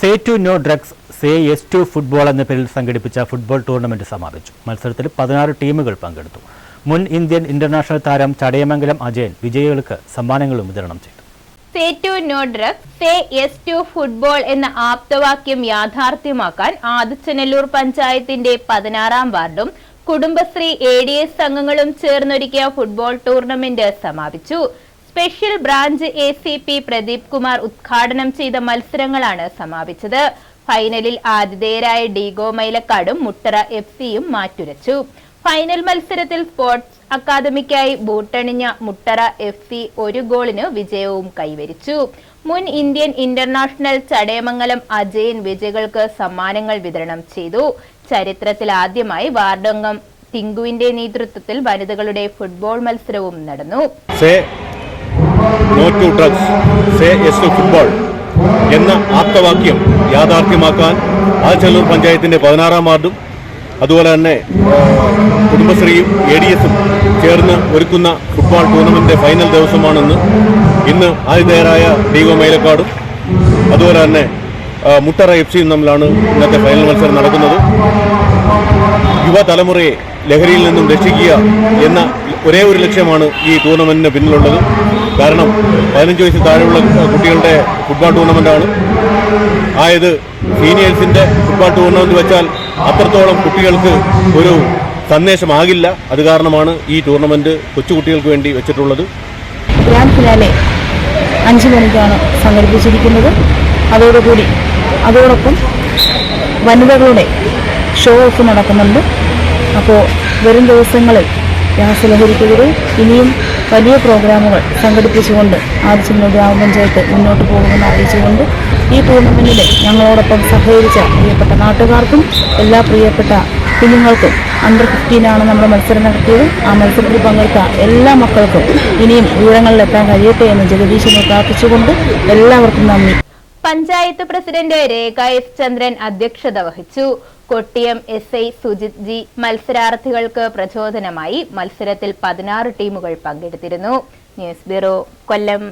Say to no drugs say yes to football എന്ന പേരിൽ സംഘടിപ്പിച്ച ഫുട്ബോൾ ടൂർണമെന്റ് സമാപിച്ചു. മത്സരത്തിൽ പതിനാറ് ടീമുകൾ പങ്കെടുത്തു. മുൻ ഇന്ത്യൻ ഇന്റർനാഷണൽ താരം ചടയമംഗലം അജയൻ വിജയികൾക്ക് സമ്മാനങ്ങളും വിതരണം ചെയ്തു. Say to no drug say yes to football എന്ന ആപ്തവാക്യം യാഥാർത്ഥ്യമാക്കാൻ ആദിച്ചനല്ലൂർ പഞ്ചായത്തിന്റെ പതിനാറാം വാർഡും കുടുംബശ്രീ എ ഡി എസ് അംഗങ്ങളും ചേർന്നൊരുക്കിയ ഫുട്ബോൾ ടൂർണമെന്റ് സമാപിച്ചു. Special branch A C P Pradeep Kumar ഉദ്ഘാടനം ചെയ്ത മത്സരങ്ങളാണ് സമാപിച്ചത്. ഫൈനലിൽ ആതിഥേയരായ ഡീഗോ മൈലക്കാടും മുട്ടറ എഫ് സിയും മാറ്റുരച്ചു. ഫൈനൽ മത്സരത്തിൽ സ്പോർട്സ് അക്കാദമിക്കായി ബൂട്ടണിഞ്ഞ മുട്ടറ എഫ് സി ഒരു ഗോളിന് വിജയവും കൈവരിച്ചു. മുൻ ഇന്ത്യൻ ഇന്റർനാഷണൽ ചടയമംഗലം അജയൻ വിജയകൾക്ക് സമ്മാനങ്ങൾ വിതരണം ചെയ്തു. ചരിത്രത്തിൽ ആദ്യമായി വാർഡംഗം ടിങ്കുവിന്റെ നേതൃത്വത്തിൽ വനിതകളുടെ ഫുട്ബോൾ മത്സരവും നടന്നു. No to drugs say yes to football എന്ന ആപ്തവാക്യം യാഥാർത്ഥ്യമാക്കാൻ ആൽച്ചല്ലൂർ പഞ്ചായത്തിന്റെ പതിനാറാം വാർഡും അതുപോലെ തന്നെ കുടുംബശ്രീയും എ ഡി എസും ചേർന്ന് ഒരുക്കുന്ന ഫുട്ബോൾ ടൂർണമെന്റിന്റെ ഫൈനൽ ദിവസമാണെന്ന് ഇന്ന് ആതിഥേയരായ ഡീഗോ മേലക്കാടും അതുപോലെ തന്നെ മുട്ടറ എഫ് സിയും തമ്മിലാണ് ഇന്നത്തെ ഫൈനൽ മത്സരം നടക്കുന്നത്. യുവതലമുറയെ ലഹരിയിൽ നിന്നും രക്ഷിക്കുക എന്ന ഒരേ ഒരു ലക്ഷ്യമാണ് ഈ ടൂർണമെന്റിന് പിന്നിലുള്ളത്. കാരണം പതിനഞ്ച് വയസ്സിൽ താഴെയുള്ള കുട്ടികളുടെ ഫുട്ബോൾ ടൂർണമെന്റാണ് ആയത് സീനിയേഴ്സിന്റെ ഫുട്ബോൾ ടൂർണമെന്റ് വെച്ചാൽ അത്രത്തോളം കുട്ടികൾക്ക് ഒരു സന്ദേശമാകില്ല. അത് കാരണമാണ് ഈ ടൂർണമെന്റ് കൊച്ചുകുട്ടികൾക്ക് വേണ്ടി വെച്ചിട്ടുള്ളത്. ഗ്രാൻഡ് ഫിനാലെ അഞ്ച് മണിക്കാണ് സംഘടിപ്പിച്ചിരിക്കുന്നത്. അതോടുകൂടി അതോടൊപ്പം വനിതകളുടെ ഷോ ഓഫ് നടക്കുന്നുണ്ട്. അപ്പോൾ വരും ദിവസങ്ങളിൽ രാസലഹരിക്കെതിരെ ഇനിയും വലിയ പ്രോഗ്രാമുകൾ സംഘടിപ്പിച്ചുകൊണ്ട് ആദിച്ചനൂർ ഗ്രാമപഞ്ചായത്ത് മുന്നോട്ട് പോകുമെന്ന് അറിയിച്ചുകൊണ്ട് ഈ ടൂർണമെന്റിൽ ഞങ്ങളോടൊപ്പം സഹകരിച്ച പ്രിയപ്പെട്ട നാട്ടുകാർക്കും എല്ലാ പ്രിയപ്പെട്ട കുഞ്ഞുങ്ങൾക്കും അണ്ടർ ഫിഫ്റ്റീനാണ് നമ്മൾ മത്സരം നടത്തിയത്. ആ മത്സരത്തിൽ പങ്കെടുത്ത എല്ലാ മക്കൾക്കും ഇനിയും ഉയരങ്ങളിലെത്താൻ കഴിയട്ടെ എന്ന് ജഗദീശനെ പ്രാർത്ഥിച്ചുകൊണ്ട് എല്ലാവർക്കും നന്ദി. പഞ്ചായത്ത് പ്രസിഡന്റ് രേഖ എസ് ചന്ദ്രൻ അധ്യക്ഷത വഹിച്ചു. Kottiyam S I Sujith G മത്സരാർത്ഥികൾക്ക് പ്രചോദനമായി മത്സരത്തിൽ പതിനാറ് ടീമുകൾ പങ്കെടുത്തിരുന്നു. News bureau Kollam.